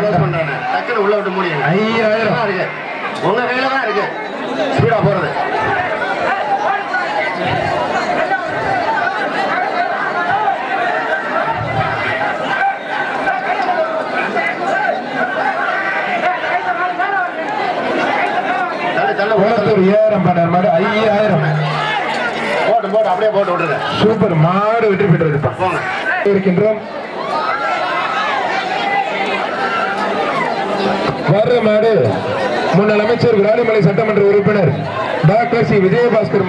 டக்குனு உள்ள விட்டு முடியுங்க ஐயாயிரம். இருக்கு. உங்க கையில தான் இருக்கு. ஸ்பீடா போறது. ஐயாயிரம். போட்டு போட்டு அப்படியே போட்டு விட்டுருங்க. சூப்பர். மாடு வெற்றி பெற்றதுப்பா போங்க. இருக்கின்றோம். வர்ற மாடு. முன்னாள் அமைச்சர் விராலிமலை சட்டமன்ற உறுப்பினர் டாக்டர் சி. விஜயபாஸ்கர்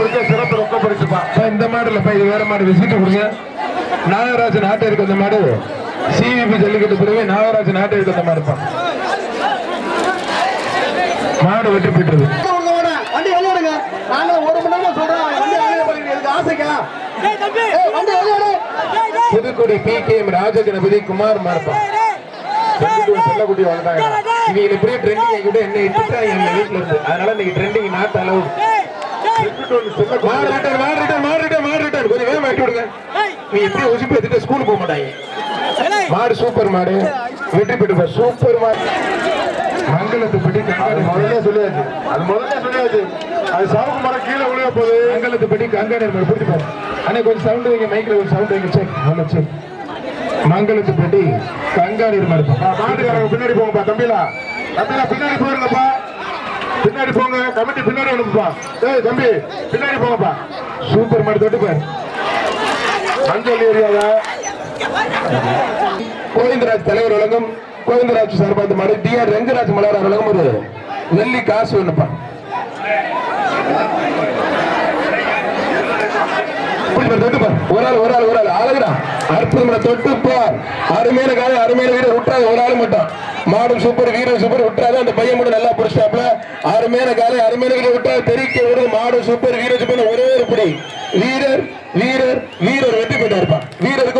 பிடிச்ச சிறப்பு ரொக்க பிடிச்சுப்பா. இந்த மாடு இல்லப்பா இது வேற மாடு. விசிட்டு கொடுங்க. நாகராஜன் ஆட்டை இருக்க அந்த மாடு. சிவிபி ஜல்லிக்கட்டு பிறகு நாகராஜன் ஆட்டை இருக்க அந்த மாடுப்பா. மாடு வெற்றி பெற்றது வண்டி வெளியிடுங்க நாங்க ஒரு மணி நேரம் சொல்றோம் வண்டி வெளியிட போறீங்க. இதுக்கு ஆசைக்கா. ஏய், வண்டி வெளியிடு Pudukkudi P K M Rajaganapathi Kumar மார்பா. செல்லக்குட்டி வளர்ந்தாங்க இவங்க இப்படியே ட்ரெண்டிங் கூட என்ன திட்டுறாங்க எங்க வீட்டுல இருந்து. அதனால இன்னைக்கு ட்ரெண்டிங் நாட்டு அளவு. மாறு ரிட்டர்ன் மாறு ரிட்டர்ன் மாறு ரிட்டர்ன் மாறு ரிட்டர்ன் கொஞ்சம் வேகமா விடுங்க. நீ இப்படியே உசுப்பு எடுத்துட்டு ஸ்கூலுக்கு போக மாட்டாங்க. மாடு சூப்பர் மாடு. வெற்றி பெற்று சூப்பர் மாடு. மங்களத்துப்பட்டி அது முதல்ல சொல்லியாச்சு. அது முதல்ல சொல்லியாச்சு. அது சவுக்கு மரம் கீழே விழுக போகுது. மங்களத்துப்பட்டி கங்காணர் மாடு பிடிச்சி பாரு. அண்ணா கொஞ்சம் சவுண்ட் வைங்க மைக்ல ஒரு சவுண்ட் வைங்க. சரி நல்லா சரி. மங்களத்துப்பட்டி கங்காணர் மாடு ஆ, மாட்டுக்காரங்க பின்னாடி போங்கப்பா தம்பிலா. தம்பிலா பின்னாடி போயிருங்கப்பா. பின்னாடி போங்க கமிட்டி பின்னாடி அனுப்புப்பா. ஏய் தம்பி பின்னாடி போங்கப்பா. சூப்பர் மாடு தொட்டு பாரு. மஞ்சள் ஏரியாவ? கோவிந்தராஜ் தலைவர் வழங்கும் கோவிந்தராஜ் சார்பாக இந்த மாடு டி ஆர் ரங்கராஜ் மலர் வழங்கும் ஒரு வெள்ளி காசு வேணுப்பா ஒரு ஆள் ஒரு ஆள் ஒரு ஆள். அழகுடா. அற்புதமான தொட்டு பார். அருமையான காலை அருமையான வீரர். விட்டுறாங்க ஒரு ஆள் மட்டும். மாடும் சூப்பர் வீரர் சூப்பர் விட்டுறாது அந்த பையன் மட்டும் நல்லா பிடிச்சாப்ல அருமையான காலை அருமையான வீரர். விட்டா தெரிவிக்க வருது மாடும் சூப்பர் வீரர் சூப்பர் ஒரே ஒரு பிடி. வீரர் வீரர் வீரர் வெற்றி பெற்றாருப்பா. வீரருக்கு